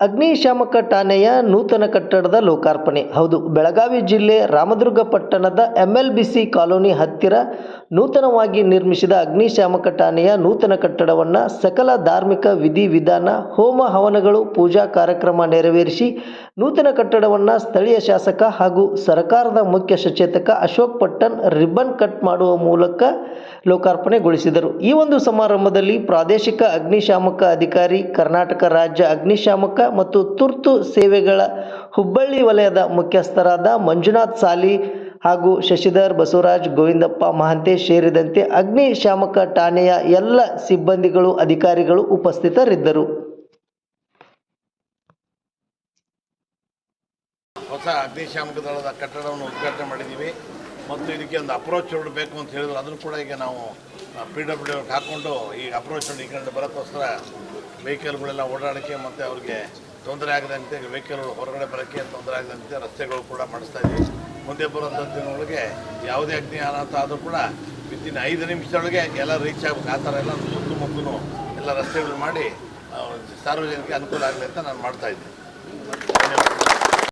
ಅಗ್ನಿಶಾಮಕ ಠಾಣೆಯ ನೂತನ ಕಟ್ಟಡದ ಲೋಕಾರ್ಪಣೆ. ಹೌದು, ಬೆಳಗಾವಿ ಜಿಲ್ಲೆ ರಾಮದುರ್ಗ ಪಟ್ಟಣದ ಎಂಎಲ್ಬಿಸಿ ಕಾಲೋನಿ ಹತ್ತಿರ ನೂತನವಾಗಿ ನಿರ್ಮಿಸಿದ ಅಗ್ನಿಶಾಮಕ ಠಾಣೆಯ ನೂತನ ಕಟ್ಟಡವನ್ನು ಸಕಲ ಧಾರ್ಮಿಕ ವಿಧಿವಿಧಾನ, ಹೋಮ ಹವನಗಳು, ಪೂಜಾ ಕಾರ್ಯಕ್ರಮ ನೆರವೇರಿಸಿ ನೂತನ ಕಟ್ಟಡವನ್ನು ಸ್ಥಳೀಯ ಶಾಸಕ ಹಾಗೂ ಸರ್ಕಾರದ ಮುಖ್ಯ ಸಚೇತಕ ಅಶೋಕ್ ಪಟ್ಟಣ್ ರಿಬ್ಬನ್ ಕಟ್ ಮಾಡುವ ಮೂಲಕ ಲೋಕಾರ್ಪಣೆಗೊಳಿಸಿದರು. ಈ ಒಂದು ಸಮಾರಂಭದಲ್ಲಿ ಪ್ರಾದೇಶಿಕ ಅಗ್ನಿಶಾಮಕ ಅಧಿಕಾರಿ, ಕರ್ನಾಟಕ ರಾಜ್ಯ ಅಗ್ನಿಶಾಮಕ ಮತ್ತು ತುರ್ತು ಸೇವೆಗಳ ಹುಬ್ಬಳ್ಳಿ ವಲಯದ ಮುಖ್ಯಸ್ಥರಾದ ಮಂಜುನಾಥ್ ಸಾಲಿ ಹಾಗೂ ಶಶಿಧರ್ ಬಸವರಾಜ್ ಗೋವಿಂದಪ್ಪ ಮಹಾಂತೇಶ್ ಸೇರಿದಂತೆ ಅಗ್ನಿಶಾಮಕ ಠಾಣೆಯ ಎಲ್ಲ ಸಿಬ್ಬಂದಿಗಳು, ಅಧಿಕಾರಿಗಳು ಉಪಸ್ಥಿತರಿದ್ದರು. ಹೊಸ ಅಗ್ನಿಶಾಮಕ ದಳದ ಕಟ್ಟಡವನ್ನು ಉದ್ಘಾಟನೆ ಮಾಡಿದ್ದೀವಿ. ಮತ್ತು ಇದಕ್ಕೆ ಒಂದು ಅಪ್ರೋಚ್ ರೋಡ್ ಬೇಕು ಅಂತ ಹೇಳಿದ್ರು. ಅದನ್ನು ಕೂಡ ಈಗ ನಾವು ಪಿ ಡಬ್ಲ್ಯೂ ಹಾಕ್ಕೊಂಡು ಈ ಅಪ್ರೋಚ್ ರೋಡ್ ಈ ಕಡೆ ಬರೋಕ್ಕೋಸ್ಕರ ವೆಹಿಕಲ್ಗಳೆಲ್ಲ ಓಡಾಡೋಕ್ಕೆ ಮತ್ತು ಅವ್ರಿಗೆ ತೊಂದರೆ ಆಗದಂತೆ ವೆಹಿಕಲ್ಗಳು ಹೊರಗಡೆ ಬರೋಕ್ಕೆ ತೊಂದರೆ ಆಗದಂತೆ ರಸ್ತೆಗಳು ಕೂಡ ಮಾಡಿಸ್ತಾ ಇದ್ವಿ ಮುಂದೆ ಬರುವಂಥ ದಿನಗಳಿಗೆ ಯಾವುದೇ ಅಗ್ನಿ ಅನಾಥ ಆದರೂ ಕೂಡ ವಿತಿನ್ ಐದು ನಿಮಿಷದೊಳಗೆ ಎಲ್ಲ ರೀಚ್ ಆಗಬೇಕು. ಆ ಥರ ಎಲ್ಲ ಸುತ್ತಮುತ್ತಲೂ ಎಲ್ಲ ರಸ್ತೆಗಳು ಮಾಡಿ ಸಾರ್ವಜನಿಕರಿಗೆ ಸಾರ್ವಜನಿಕ ಅನುಕೂಲ ಆಗಲಿ ಅಂತ ನಾನು ಮಾಡ್ತಾಯಿದ್ದೆ ಧನ್ಯವಾದ